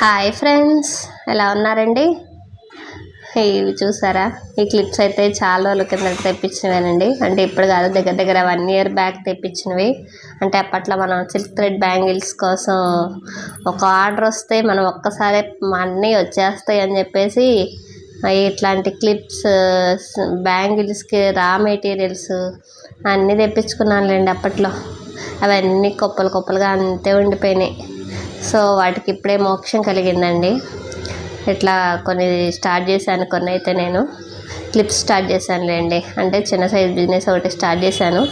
Hi friends ఎలా ఉన్నారండి? ఇవి చూసారా? ఈ క్లిప్స్ అయితే చాలా రోజుల కింద తెప్పించినవేనండి. అంటే ఇప్పుడు కాదు దగ్గర దగ్గర వన్ ఇయర్ బ్యాక్ తెప్పించినవి. అంటే అప్పట్లో మనం సిల్క్ థ్రెడ్ బ్యాంగిల్స్ కోసం ఒక ఆర్డర్ వస్తే మనం ఒక్కసారి అన్నీ వచ్చేస్తాయి అని చెప్పేసి ఇట్లాంటి క్లిప్స్ బ్యాంగిల్స్కి రా మెటీరియల్స్ అన్నీ తెప్పించుకున్నానులేండి అప్పట్లో. అవన్నీ కుప్పలు కుప్పలుగా అంతే ఉండిపోయినాయి. సో వాటికి ఇప్పుడే మోక్షం కలిగిందండి. ఇట్లా కొన్ని స్టార్ట్ చేశాను కొన్ని అయితే నేను క్లిప్స్ స్టార్ట్ చేశానులేండి అంటే చిన్న సైజ్ బిజినెస్ ఒకటి స్టార్ట్ చేశాను.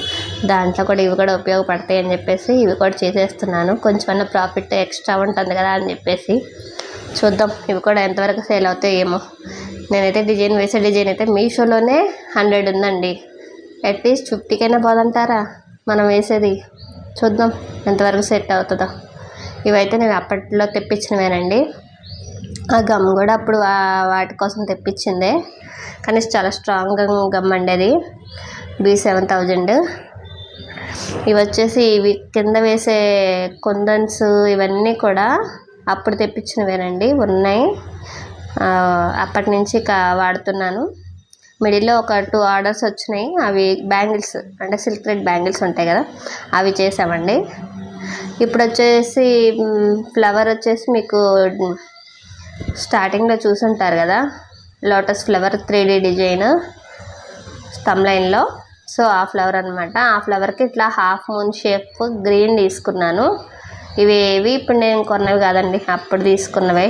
దాంట్లో కూడా ఇవి కూడా ఉపయోగపడతాయి అని చెప్పేసి ఇవి కూడా చేసేస్తున్నాను. కొంచెమన్నా ప్రాఫిట్ ఎక్స్ట్రా ఉంటుంది కదా అని చెప్పేసి చూద్దాం ఇవి కూడా ఎంతవరకు సేల్ అవుతాయి ఏమో. నేనైతే డిజైన్ వేసే డిజైన్ అయితే మీషోలోనే హండ్రెడ్ ఉందండి. అట్లీస్ట్ ఫిఫ్టీకైనా పోదంటారా మనం వేసేది? చూద్దాం ఎంతవరకు సెట్ అవుతుందో. ఇవైతే నేను అప్పట్లో తెప్పించినవేనండి. ఆ గమ్ కూడా అప్పుడు వాటి కోసం తెప్పించిందే. కానీ చాలా స్ట్రాంగ్ గమ్ అండి అది. B seven thousand. ఇవి వచ్చేసి ఇవి కింద వేసే కుందన్స్ ఇవన్నీ కూడా అప్పుడు తెప్పించినవేనండి. ఉన్నాయి. అప్పటి నుంచి వాడుతున్నాను. మిడిల్లో ఒక టూ ఆర్డర్స్ వచ్చినాయి. అవి బ్యాంగిల్స్ అంటే సిల్క్ రెడ్ బ్యాంగిల్స్ ఉంటాయి కదా అవి చేసామండి. ఇప్పుడు వచ్చేసి ఫ్లవర్ వచ్చేసి మీకు స్టార్టింగ్లో చూసుంటారు కదా lotus flower three D design stem లైన్లో. సో ఆ ఫ్లవర్ అనమాట ఆ ఫ్లవర్కి ఇట్లా హాఫ్ మూన్ షేప్ గ్రీన్ తీసుకున్నాను. ఇవి ఏవి ఇప్పుడు నేను కొన్నవి కాదండి అప్పుడు తీసుకున్నవే.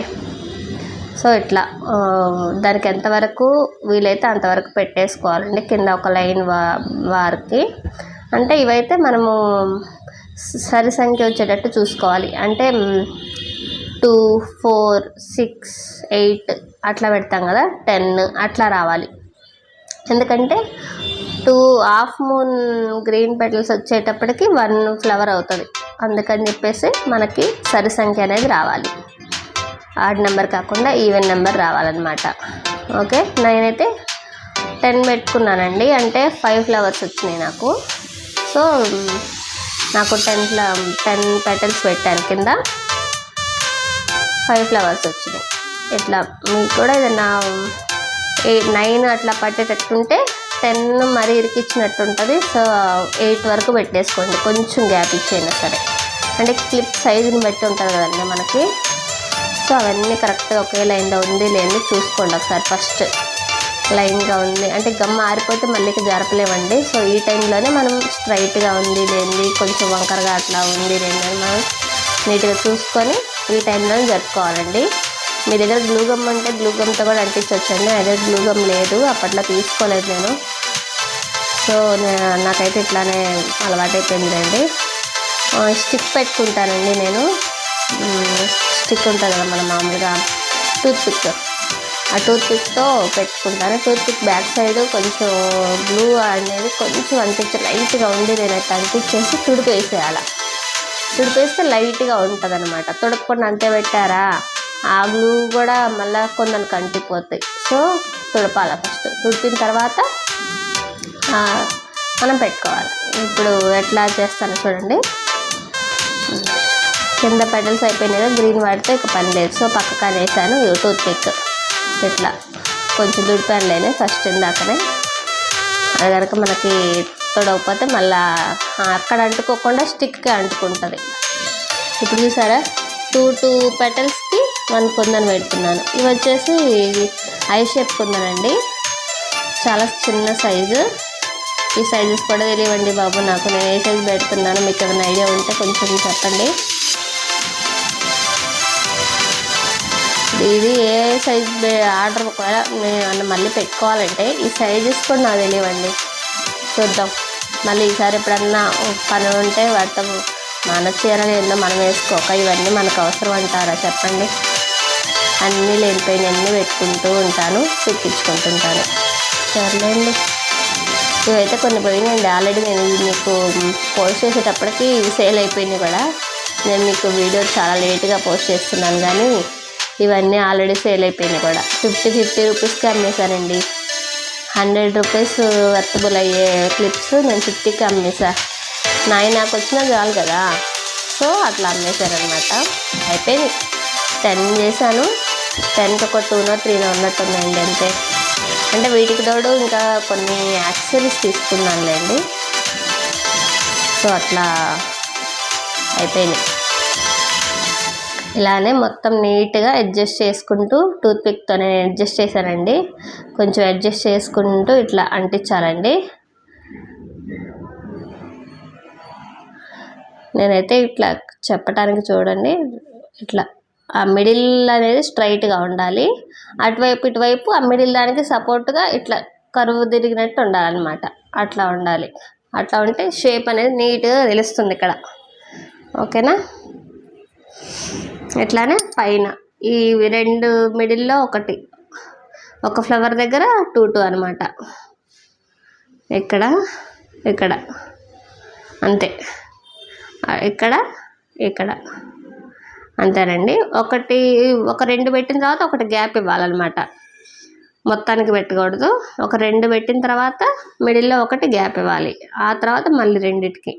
సో ఇట్లా దానికి ఎంతవరకు వీలైతే అంతవరకు పెట్టేసుకోవాలండి కింద ఒక లైన్ వా వారికి. అంటే ఇవైతే మనము సరి సంఖ్య వచ్చేటట్టు చూసుకోవాలి. అంటే టూ ఫోర్ సిక్స్ ఎయిట్ అట్లా పెడతాం కదా టెన్ అట్లా రావాలి. ఎందుకంటే two half moon green petals వచ్చేటప్పటికి వన్ ఫ్లవర్ అవుతుంది. అందుకని చెప్పేసి మనకి సరి సంఖ్య అనేది రావాలి. ఆడ్ నెంబర్ కాకుండా ఈవెన్ నెంబర్ రావాలన్నమాట. ఓకే? నేనైతే టెన్ పెట్టుకున్నానండి. అంటే ఫైవ్ ఫ్లవర్స్ వచ్చినాయి నాకు. సో నాకు టెన్ టెన్ పెటల్స్ పెట్టాను. కింద ఫైవ్ ఫ్లవర్స్ వచ్చినాయి. ఇట్లా మీకు కూడా ఏదైనా ఎయిట్ నైన్ అట్లా పట్టేటట్టుంటే టెన్ మరీ ఇరికిచ్చినట్టు ఉంటుంది సో ఎయిట్ వరకు పెట్టేసుకోండి. కొంచెం గ్యాప్ ఇచ్చేయండి సరే అంటే క్లిప్ సైజుని బట్టి ఉంటుంది కదండి మనకి. సో అవన్నీ కరెక్ట్గా ఒకే లైన్లో ఉంది లేని చూసుకోండి ఒకసారి ఫస్ట్ లైన్గా ఉంది. అంటే గమ్ ఆరిపోతే మళ్ళీ జరపలేమండి. సో ఈ టైంలోనే మనం స్ట్రైట్గా ఉంది లేని కొంచెం వంకరగా అట్లా ఉంది లేని మనం నీట్గా చూసుకొని ఈ టైంలోనే జరుపుకోవాలండి. మీ దగ్గర గ్లూ గమ్ అంటే గ్లూ గమ్తో కూడా అంటించవచ్చండి అదే గ్లూ గమ్ లేదు అప్పట్లో తీసుకోలేదు నేను. సో నాకైతే ఇట్లానే అలవాటైపోయిందండి. స్టిక్ పెట్టుకుంటానండి నేను. స్టిక్ ఉంటుంది కదా మన మామూలుగా టూత్ పిక్ ఆ టూత్పిక్తో పెట్టుకుంటాను. టూత్పిక్ బ్యాక్ సైడ్ కొంచెం బ్లూ అనేది కొంచెం అంటించి లైట్గా ఉండి నేనైతే అనిపించేసి తుడిపేసేయాలి. తుడిపేస్తే లైట్గా ఉంటుంది అనమాట తుడపకుండా అంతే పెట్టారా? ఆ బ్లూ కూడా మళ్ళీ కొందరికి అంటిపోతాయి. So తుడపాలి first. తుడిపిన తర్వాత మనం పెట్టుకోవాలి. ఇప్పుడు ఎట్లా చేస్తాను చూడండి. కింద పెటల్స్ అయిపోయినాయి గ్రీన్ వాడితే ఇక పని లేదు. సో పక్కకు అనేసాను టూత్ పిక్ ఇట్లా కొంచెం దుడిపాను లేని ఫస్ట్ ఇందాకనే. అది కనుక మనకి తొడవకపోతే మళ్ళా అక్కడ అంటుకోకుండా స్టిక్కి అంటుకుంటుంది. ఇప్పుడు చూసారా? టూ టూ పెటల్స్కి వన్ కుందని పెడుతున్నాను. ఇవి వచ్చేసి ఐ షేప్ కుందనండి చాలా చిన్న సైజు. ఈ సైజెస్ కూడా తెలియవండి బాబు నాకు నేను ఏ సైజు పెడుతున్నాను మీకు ఏమైనా ఐడియా ఉంటే కొంచెం చెప్పండి. ఇది ఏ సైజ్ ఆర్డర్ ఒకవేళ మేము మళ్ళీ పెట్టుకోవాలంటే ఈ సైజెస్ కూడా నాకు తెలియవండి. చూద్దాం. మళ్ళీ ఈసారి ఎప్పుడన్నా పని ఉంటే వాటితో మన చీరలు ఏందో మనం వేసుకోక ఇవన్నీ మనకు అవసరం అంటారా చెప్పండి. అన్నీ లేనిపోయిన అన్నీ పెట్టుకుంటూ ఉంటాను చూపించుకుంటుంటాను. సర్లేండి. ఇవైతే కొన్ని పోయినాయండి. ఆల్రెడీ నేను మీకు పోస్ట్ చేసేటప్పటికి సేల్ అయిపోయినాయి కూడా. నేను మీకు వీడియో చాలా లేట్గా పోస్ట్ చేస్తున్నాను కానీ ఇవన్నీ ఆల్రెడీ సేల్ అయిపోయినాయి కూడా. ఫిఫ్టీ ఫిఫ్టీ రూపీస్కి అమ్మేశానండి హండ్రెడ్ రూపీస్ వర్తబుల్ అయ్యే క్లిప్స్ నేను ఫిఫ్టీకి అమ్మేసా నాయి నాకు వచ్చినా చాలు కదా. సో అట్లా అమ్మేశారనమాట అయిపోయింది టెన్ చేశాను. టెన్కి ఒక టూనో త్రీనో ఉన్నట్టున్నాయండి అంతే. అంటే వీటికి తోడు ఇంకా కొన్ని యాక్సరీస్ తీసుకున్నానులేండి. సో అట్లా అయిపోయినాయి. ఇలానే మొత్తం నీట్గా అడ్జస్ట్ చేసుకుంటూ టూత్పిక్తో నేను అడ్జస్ట్ చేశానండి. కొంచెం అడ్జస్ట్ చేసుకుంటూ ఇట్లా అంటించాలండి. నేనైతే ఇట్లా చెప్పటానికి చూడండి. ఇట్లా ఆ మిడిల్ అనేది స్ట్రైట్గా ఉండాలి. అటువైపు ఇటువైపు ఆ మిడిల్ దానికి సపోర్ట్గా ఇట్లా కరువు తిరిగినట్టు ఉండాలన్నమాట. అట్లా ఉండాలి. అట్లా ఉంటే షేప్ అనేది నీట్గా తెలుస్తుంది ఇక్కడ. ఓకేనా? ఇట్లానే పైన. ఈ రెండు మిడిల్లో ఒకటి. ఒక ఫ్లవర్ దగ్గర టూ టూ అనమాట ఇక్కడ ఇక్కడ. అంతే. ఇక్కడ ఇక్కడ. అంతేనండి. ఒకటి ఒక రెండు పెట్టిన తర్వాత ఒకటి గ్యాప్ ఇవ్వాలన్నమాట. మొత్తానికి పెట్టకూడదు. ఒక రెండు పెట్టిన తర్వాత మిడిల్లో ఒకటి గ్యాప్ ఇవ్వాలి. ఆ తర్వాత మళ్ళీ రెండిటికి.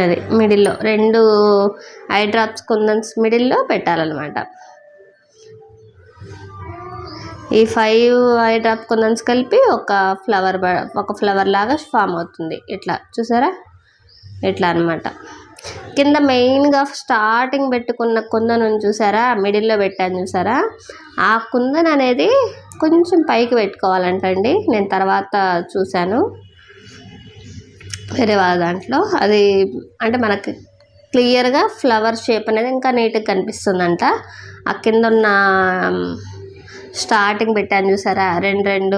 అది మిడిల్లో రెండు ఐ డ్రాప్స్ కుందన్స్ మిడిల్లో పెట్టాలన్నమాట. ఈ ఫైవ్ ఐ డ్రాప్ కుందన్స్ కలిపి ఒక ఫ్లవర్ ఒక ఫ్లవర్ లాగా ఫామ్ అవుతుంది. ఇట్లా చూసారా? ఇట్లా అనమాట కింద మెయిన్గా స్టార్టింగ్ పెట్టుకున్న కుందను చూసారా? మిడిల్లో పెట్టాను చూసారా? ఆ కుందన్ అనేది కొంచెం పైకి పెట్టుకోవాలంటండి. నేను తర్వాత చూశాను. వేరే వాళ్ళ దాంట్లో. అది అంటే మనకి క్లియర్గా ఫ్లవర్ షేప్ అనేది ఇంకా నీట్గా కనిపిస్తుందంట. ఆ కింద ఉన్న స్టార్టింగ్ పెట్టాను చూసారా? రెండు రెండు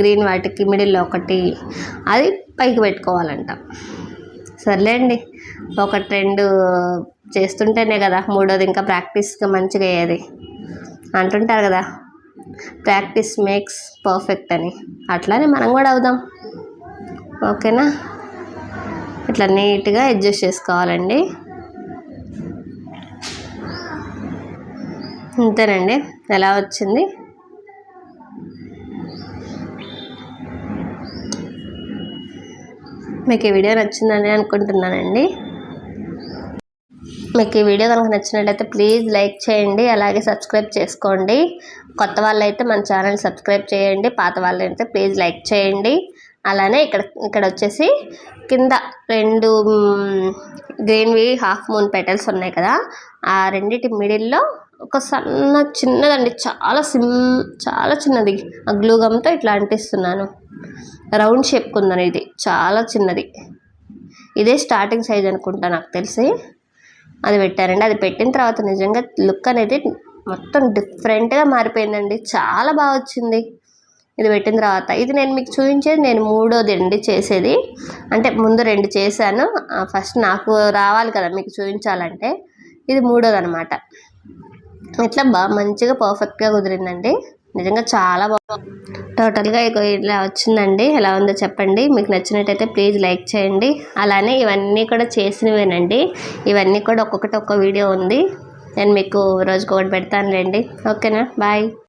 గ్రీన్ వాటికి మిడిల్లో ఒకటి. అది పైకి పెట్టుకోవాలంట. సర్లేండి. ఒకటి రెండు చేస్తుంటేనే కదా. మూడోది ఇంకా ప్రాక్టీస్గా మంచిగా అయ్యేది. అంటుంటారు కదా. ప్రాక్టీస్ మేక్స్ పర్ఫెక్ట్ అని. అట్లానే మనం కూడా అవుదాం. ఓకేనా? ఇట్లా నీట్గా అడ్జస్ట్ చేసుకోవాలండి. అంతేనండి ఎలా వచ్చింది? మీకు ఈ వీడియో నచ్చిందని అనుకుంటున్నానండి. మీకు ఈ వీడియో కనుక నచ్చినట్లయితే ప్లీజ్ లైక్ చేయండి అలాగే సబ్స్క్రైబ్ చేసుకోండి. కొత్త వాళ్ళైతే మన ఛానల్ సబ్స్క్రైబ్ చేయండి పాత వాళ్ళైతే ప్లీజ్ లైక్ చేయండి. అలానే ఇక్కడ ఇక్కడ వచ్చేసి కింద రెండు గ్రీన్వి హాఫ్ మూన్ పెటల్స్ ఉన్నాయి కదా. ఆ రెండింటి మిడిల్లో ఒక సన్న చిన్నదండి. చాలా సిమ్ చాలా చిన్నది. ఆ గ్లూ గమ్తో ఇట్లా అంటిస్తున్నాను. రౌండ్ షేప్ ఉందని ఇది. చాలా చిన్నది. ఇదే స్టార్టింగ్ సైజ్ అనుకుంటా నాకు తెలిసి. అది పెట్టారండి. అది పెట్టిన తర్వాత నిజంగా లుక్ అనేది మొత్తం డిఫరెంట్గా మారిపోయిందండి. చాలా బాగా వచ్చింది. ఇది పెట్టిన తర్వాత ఇది నేను మీకు చూపించేది నేను మూడోది అండి చేసేది. అంటే ముందు రెండు చేశాను. ఫస్ట్ నాకు రావాలి కదా మీకు చూపించాలంటే. ఇది మూడోది అనమాట ఇట్లా బాగా మంచిగా పర్ఫెక్ట్గా కుదిరిందండి. నిజంగా చాలా బాగా టోటల్గా ఇలా వచ్చిందండి. ఎలా ఉందో చెప్పండి. మీకు నచ్చినట్టయితే ప్లీజ్ లైక్ చేయండి. అలానే ఇవన్నీ కూడా చేసినవేనండి. ఇవన్నీ కూడా ఒక్కొక్కటి ఒక్క వీడియో ఉంది. నేను మీకు రోజుకొకటి పెడతానులేండి. ఓకేనా? బాయ్.